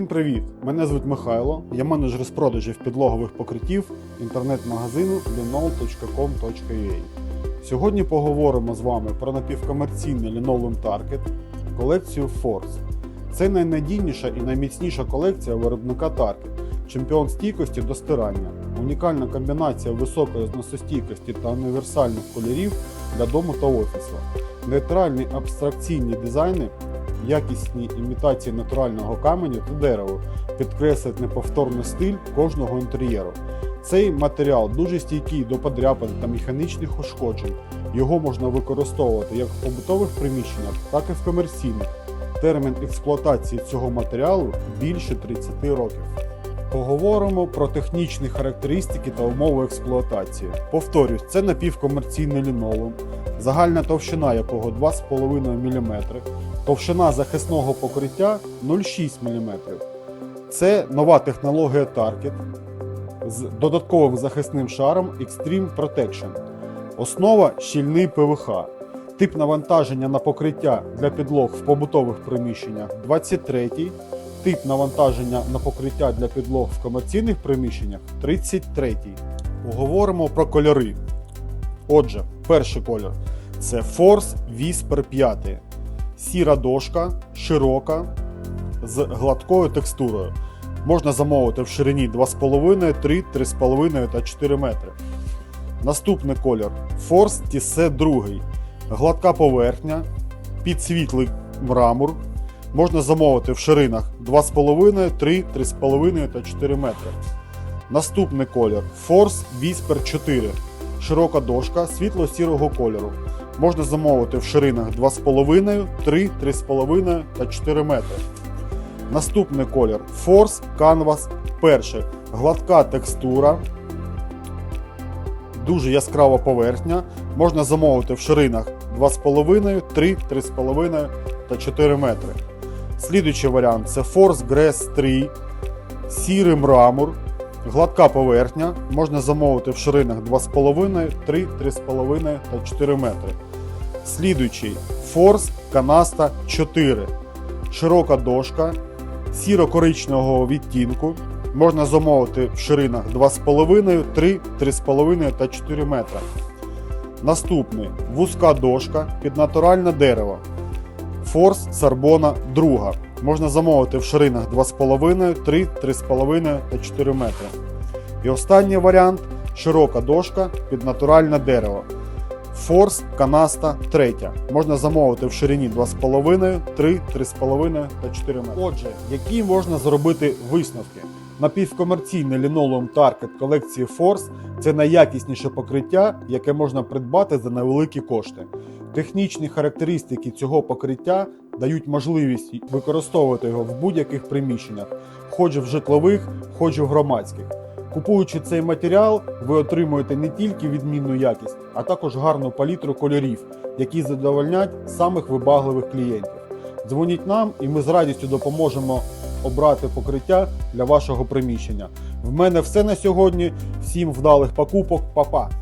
привіт! Мене звуть Михайло. Я менеджер з продажів підлогових покриттів інтернет-магазину linol.com.ua. Сьогодні поговоримо з вами про напівкомерційний лінолеум Target колекцію Force. Це найнадійніша і найміцніша колекція виробника Target, чемпіон стійкості до стирання, унікальна комбінація високої зносостійкості та універсальних кольорів для дому та офісу, нейтральні абстракційні дизайни якісні імітації натурального каменю та дерева підкреслить неповторний стиль кожного інтер'єру. Цей матеріал дуже стійкий до подряпин та механічних ушкоджень. Його можна використовувати як в побутових приміщеннях, так і в комерційних. Термін експлуатації цього матеріалу більше 30 років. Поговоримо про технічні характеристики та умови експлуатації. Повторюсь, це напівкомерційний лінолеум, загальна товщина якого 2,5 мм, товщина захисного покриття 0,6 мм. Це нова технологія Target з додатковим захисним шаром Extreme Protection. Основа щільний ПВХ. Тип навантаження на покриття для підлог в побутових приміщеннях 23 Тип навантаження на покриття для підлог в комерційних приміщеннях 33. Поговоримо про кольори. Отже, перший кольор це Force Whisper 5. Сіра дошка, широка, з гладкою текстурою. Можна замовити в ширині 2,5, 3, 3,5 та 4 метри. Наступний колір Force Tisse 2. Гладка поверхня, підсвітлий мрамор. Можна замовити в ширинах 2,5, 3, 3,5 та 4 метри. Наступний колір Force Whisper 4. Широка дошка світло-сірого кольору. Можна замовити в ширинах 2,5, 3, 3,5 та 4 метри. Наступний колір Force Canvas 1. Гладка текстура. Дуже яскрава поверхня. Можна замовити в ширинах 2,5, 3, 3,5 та 4 метри. Слідуючий варіант це Force Grass 3, сірий мрамор, гладка поверхня. Можна замовити в ширинах 2,5, 3, 3,5 та 4 метри. Слідуючий Force Canasta 4, широка дошка, сіро-коричневого відтінку. Можна замовити в ширинах 2,5, 3, 3,5 та 4 метри. Наступний вузька дошка під натуральне дерево. Форс Сарбона 2. Можна замовити в ширинах 2,5, 3, 3,5 та 4 метри. І останній варіант широка дошка під натуральне дерево. Форс Канаста 3. Можна замовити в ширині 2,5, 3, 3,5 та 4 метри. Отже, які можна зробити висновки? Напівкомерційний лінолеум Target колекції Force це найякісніше покриття, яке можна придбати за невеликі кошти. Технічні характеристики цього покриття дають можливість використовувати його в будь-яких приміщеннях, хоч в житлових, хоч в громадських. Купуючи цей матеріал, ви отримуєте не тільки відмінну якість, а також гарну палітру кольорів, які задовольнять самих вибагливих клієнтів. Дзвоніть нам, і ми з радістю допоможемо обрати покриття для вашого приміщення. В мене все на сьогодні. Всім вдалих покупок, Па-па!